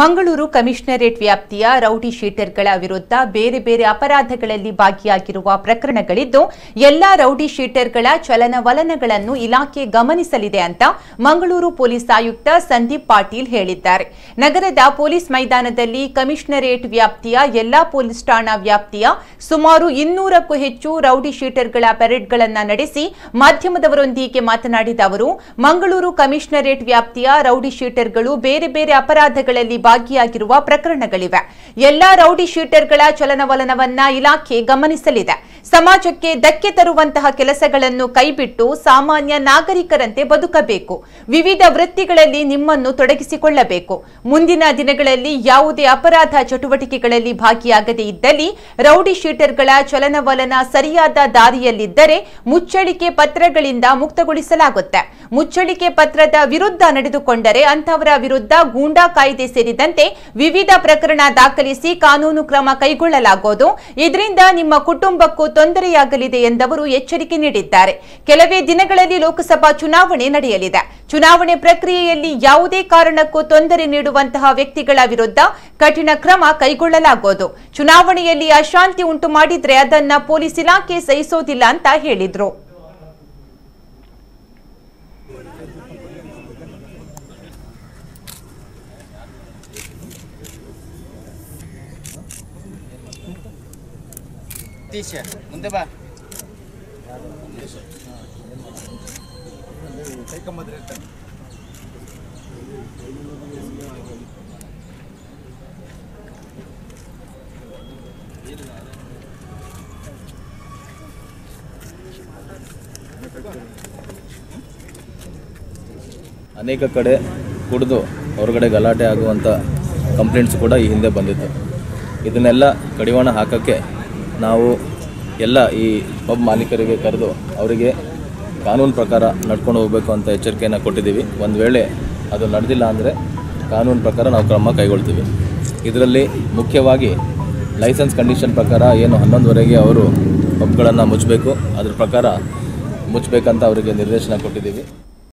Mangaluru commissionerate ವ್ಯಾಪ್ತಿಯ rowdy ಶೀಟರ್ಗಳ ವಿರುದ್ಧ ಬೇರೆ ಬೇರೆ ಅಪರಾಧಗಳಲ್ಲಿ ಭಾಗಿಯಾಗಿರುವ ಪ್ರಕರಣಗಳಿದ್ದು, ಎಲ್ಲಾ ರೌಡಿ ಶೀಟರ್ಗಳ ಚಲನವಲನಗಳನ್ನು ಇಲಾಖೆ ಗಮನಿಸಲಿದೆ ಅಂತ ಮಂಗಳೂರು ಪೊಲೀಸ್ ಆಯುಕ್ತ ಸಂದೀಪ್ ಪಾಟೀಲ್ ಹೇಳಿದ್ದಾರೆ. ನಗರದ ಪೊಲೀಸ್ ಮೈದಾನದಲ್ಲಿ ಕಮಿಷನರೇಟ್ ವ್ಯಾಪ್ತಿಯ ಎಲ್ಲಾ ಪೊಲೀಸ್ ಠಾಣಾ ವ್ಯಾಪ್ತಿಯ ಸುಮಾರು ಇನ್ನೂರಕ್ಕೂ ಹೆಚ್ಚು ರೌಡಿ ಶೀಟರ್ಗಳ ಪೆರೇಡ್ಗಳನ್ನು ನಡೆಸಿ ಮಾಧ್ಯಮದವರೊಂದಿಗೆ ಮಾತನಾಡಿದ ಅವರು, ಮಂಗಳೂರು ಕಮಿಷನರೇಟ್ ವ್ಯಾಪ್ತಿಯ ರೌಡಿ ಶೀಟರ್ಗಳು ಬೇರೆ ಬೇರೆ ಅಪರಾಧಗಳಲ್ಲಿ ಭಾಗಿಯಾಗಿರುವ ಪ್ರಕರಣಗಳಿವೆ. ಎಲ್ಲಾ ರೌಡಿ ಶೀಟರ್ಗಳ ಚಲನವಲನವನ್ನ ಇಲಾಖೆ ಗಮನಿಸಲಿದೆ. ಸಮಾಜಕ್ಕೆ ಧಕ್ಕೆ ತರುವಂತಹ ಕೆಲಸಗಳನ್ನು ಕೈಬಿಟ್ಟು ಸಾಮಾನ್ಯ ನಾಗರಿಕರಂತೆ ಬದುಕಬೇಕು. ವಿವಿಧ ವೃತ್ತಿಗಳಲ್ಲಿ ನಿಮ್ಮನ್ನು ತೊಡಗಿಸಿಕೊಳ್ಳಬೇಕು. ಮುಂದಿನ ದಿನಗಳಲ್ಲಿ ಯಾವುದೇ ಅಪರಾಧ ಚಟುವಟಿಕೆಗಳಲ್ಲಿ ಭಾಗಿಯಾಗದೇ ಇದ್ದಲ್ಲಿ ರೌಡಿ ಶೀಟರ್ಗಳ ಚಲನವಲನ ಸರಿಯಾದ ದಾರಿಯಲ್ಲಿದ್ದರೆ ಮುಚ್ಚಳಿಕೆ ಪತ್ರಗಳಿಂದ ಮುಕ್ತಗೊಳಿಸಲಾಗುತ್ತೆ. ಮುಚ್ಚಳಿಕೆ ಪತ್ರದ ವಿರುದ್ಧ ನಡೆದುಕೊಂಡರೆ ಅಂತವರ ವಿರುದ್ಧ ಗೂಂಡಾ ಕಾಯ್ದೆ ಸೇರಿದಂತೆ ವಿವಿಧ ಪ್ರಕರಣ ದಾಖಲಿಸಿ ಕಾನೂನು ಕ್ರಮ ಕೈಗೊಳ್ಳಲಾಗುವುದು. ಇದರಿಂದ ನಿಮ್ಮ ಕುಟುಂಬಕ್ಕೂ ತೊಂದರೆಯಾಗಲಿದೆ ಎಂದವರು ಎಚ್ಚರಿಕೆ ನೀಡಿದ್ದಾರೆ. ಕೆಲವೇ ದಿನಗಳಲ್ಲಿ ಲೋಕಸಭಾ ಚುನಾವಣೆ ನಡೆಯಲಿದೆ. ಚುನಾವಣೆ ಪ್ರಕ್ರಿಯೆಯಲ್ಲಿ ಯಾವುದೇ ಕಾರಣಕ್ಕೂ ತೊಂದರೆ ನೀಡುವಂತಹ ವ್ಯಕ್ತಿಗಳ ವಿರುದ್ಧ ಕಠಿಣ ಕ್ರಮ ಕೈಗೊಳ್ಳಲಾಗುವುದು. ಚುನಾವಣೆಯಲ್ಲಿ ಅಶಾಂತಿ ಉಂಟು ಮಾಡಿದ್ರೆ ಅದನ್ನ ಪೊಲೀಸ್ ಇಲಾಖೆ ಸಹಿಸೋದಿಲ್ಲ ಅಂತ ಹೇಳಿದ್ರು. ಸತೀಶ ಮುಂದೆ ಬಾ. ಅನೇಕ ಕಡೆ ಕುಡಿದು ಹೊರಗಡೆ ಗಲಾಟೆ ಆಗುವಂಥ ಕಂಪ್ಲೇಂಟ್ಸ್ ಕೂಡ ಈ ಹಿಂದೆ ಬಂದಿತ್ತು. ಇದನ್ನೆಲ್ಲ ಕಡಿವಾಣ ಹಾಕೋಕ್ಕೆ ನಾವು ಎಲ್ಲ ಈ ಪಬ್ ಮಾಲೀಕರಿಗೆ ಕರೆದು ಅವರಿಗೆ ಕಾನೂನು ಪ್ರಕಾರ ನಡ್ಕೊಂಡು ಹೋಗಬೇಕು ಅಂತ ಎಚ್ಚರಿಕೆಯನ್ನು ಕೊಟ್ಟಿದ್ದೀವಿ. ಒಂದು ವೇಳೆ ಅದು ನಡೆದಿಲ್ಲ ಅಂದರೆ ಕಾನೂನು ಪ್ರಕಾರ ನಾವು ಕ್ರಮ ಕೈಗೊಳ್ತೀವಿ. ಇದರಲ್ಲಿ ಮುಖ್ಯವಾಗಿ ಲೈಸೆನ್ಸ್ ಕಂಡೀಷನ್ ಪ್ರಕಾರ ಏನು ಹನ್ನೊಂದುವರೆಗೆ ಅವರು ಪಬ್ಗಳನ್ನು ಮುಚ್ಚಬೇಕು. ಅದ್ರ ಪ್ರಕಾರ ಮುಚ್ಚಬೇಕಂತ ಅವರಿಗೆ ನಿರ್ದೇಶನ ಕೊಟ್ಟಿದ್ದೀವಿ.